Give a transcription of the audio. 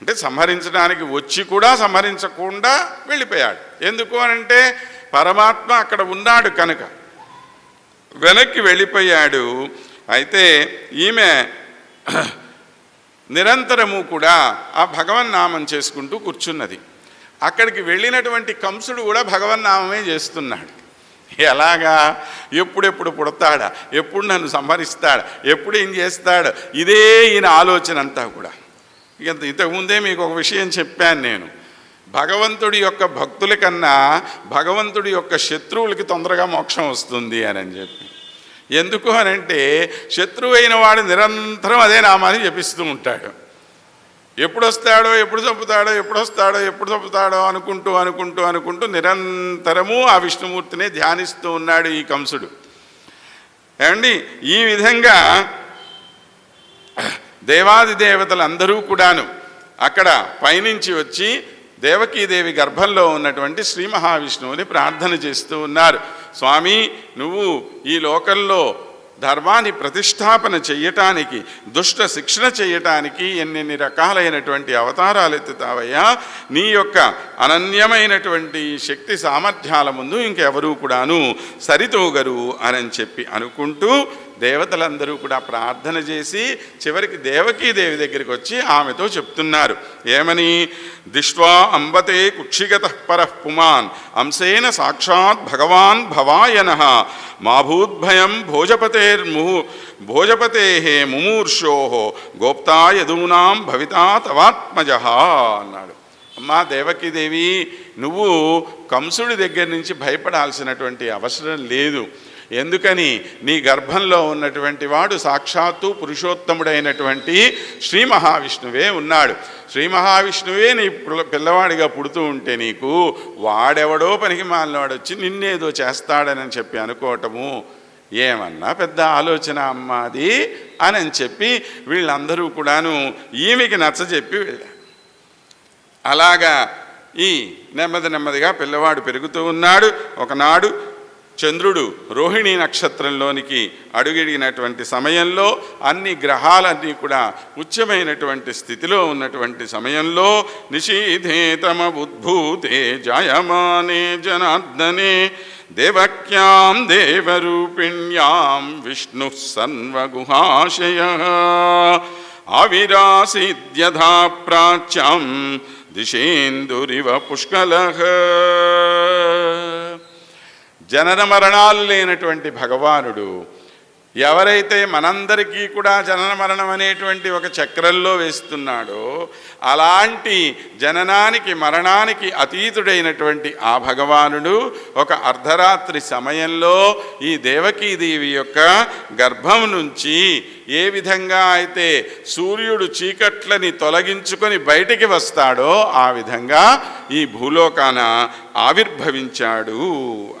అంటే సంహరించడానికి వచ్చి కూడా సంహరించకుండా వెళ్ళిపోయాడు. ఎందుకు అనంటే పరమాత్మ అక్కడ ఉన్నాడు కనుక. వెనక్కి వెళ్ళిపోయాడు. అయితే ఈమె నిరంతరము కూడా ఆ భగవన్నామం చేసుకుంటూ కూర్చున్నది. అక్కడికి వెళ్ళినటువంటి కంసుడు కూడా భగవన్నామమే చేస్తున్నాడు. ఎలాగా? ఎప్పుడెప్పుడు పుడతాడా? ఎప్పుడు నన్ను సంహరిస్తాడా? ఎప్పుడు ఏం చేస్తాడు? ఇదే ఈయన ఆలోచన అంతా కూడా. ఇక ఇంతకుముందే మీకు ఒక విషయం చెప్పాను నేను. భగవంతుడి యొక్క భక్తుల కన్నా భగవంతుడి యొక్క శత్రువులకి తొందరగా మోక్షం వస్తుంది అని అని చెప్పి. ఎందుకు అని అంటే శత్రువు అయిన వాడు నిరంతరం అదే నామాన్ని జపిస్తూ ఉంటాడు. ఎప్పుడు వస్తాడో ఎప్పుడు చంపుతాడో ఎప్పుడు వస్తాడో ఎప్పుడు చంపుతాడో అనుకుంటూ అనుకుంటూ అనుకుంటూ నిరంతరము ఆ విష్ణుమూర్తినే ధ్యానిస్తూ ఉన్నాడు ఈ కంసుడు. ఏమండి? ఈ విధంగా దేవాది దేవతలు అందరూ కూడాను అక్కడ పైనుంచి వచ్చి దేవకీదేవి గర్భంలో ఉన్నటువంటి శ్రీ మహావిష్ణువుని ప్రార్థన చేస్తూ ఉన్నారు. స్వామి నువ్వు ఈ లోకంలో ధర్మాన్ని ప్రతిష్టాపన చెయ్యటానికి దుష్ట శిక్షణ చేయటానికి ఎన్నెన్ని రకాలైనటువంటి అవతారాలు ఎత్తుతావయ్యా? నీ యొక్క అనన్యమైనటువంటి శక్తి సామర్థ్యాల ముందు ఇంకెవరూ కూడాను సరితోగరు అని చెప్పి అనుకుంటూ దేవతలందరూ కూడా ప్రార్థన చేసి చివరికి దేవకీదేవి దగ్గరికి వచ్చి ఆమెతో చెప్తున్నారు. ఏమని? దిష్వా అంబతే కుక్షిగత పరః పుమాన్ అంశేన సాక్షాత్ భగవాన్ భవాయన మాభూద్భయం భోజపతేర్ముహు భోజపతే ముమూర్షో గోప్తా యదూనాం భవితా తవాత్మజ అన్నాడు. అమ్మా దేవకీదేవి నువ్వు కంసుడి దగ్గర నుంచి భయపడాల్సినటువంటి అవసరం లేదు. ఎందుకని నీ గర్భంలో ఉన్నటువంటి వాడు సాక్షాత్తు పురుషోత్తముడైనటువంటి శ్రీ మహావిష్ణువే ఉన్నాడు. శ్రీ మహావిష్ణువే నీ పిల్ల- పిల్లవాడిగా పుడుతూ ఉంటే నీకు వాడెవడో పనికి మాలినవాడు వచ్చి నిన్నేదో చేస్తాడని చెప్పి అనుకోవటము ఏమన్నా పెద్ద ఆలోచన అమ్మాది అని అని చెప్పి వీళ్ళందరూ కూడాను ఈమెకి నచ్చజెప్పి వెళ్ళారు. అలాగా ఈ నెమ్మది నెమ్మదిగా పిల్లవాడు పెరుగుతూ ఉన్నాడు. ఒకనాడు చంద్రుడు రోహిణీ నక్షత్రంలోనికి అడుగడిగినటువంటి సమయంలో అన్ని గ్రహాలన్నీ కూడా ఉచ్చమైనటువంటి స్థితిలో ఉన్నటువంటి సమయంలో నిషీధే తమ ఉద్భూతే జాయమానే జనార్దనే దేవక్యాం దేవరూపిణ్యాం విష్ణు సన్వగుహాశయ ఆవిరాసిద్యథా ప్రాచ్యం దిశేందురివ పుష్కలః జనన మరణాలు లేనటువంటి భగవానుడు ఎవరైతే మనందరికీ కూడా జనన మరణం అనేటువంటి ఒక చక్రంలో వేస్తున్నాడో అలాంటి జననానికి మరణానికి అతీతుడైనటువంటి ఆ భగవానుడు ఒక అర్ధరాత్రి సమయంలో ఈ దేవకీదేవి యొక్క గర్భం నుంచి ఏ విధంగా అయితే సూర్యుడు చీకట్లని తొలగించుకొని బయటికి వస్తాడో ఆ విధంగా ఈ భూలోకాన ఆవిర్భవించాడు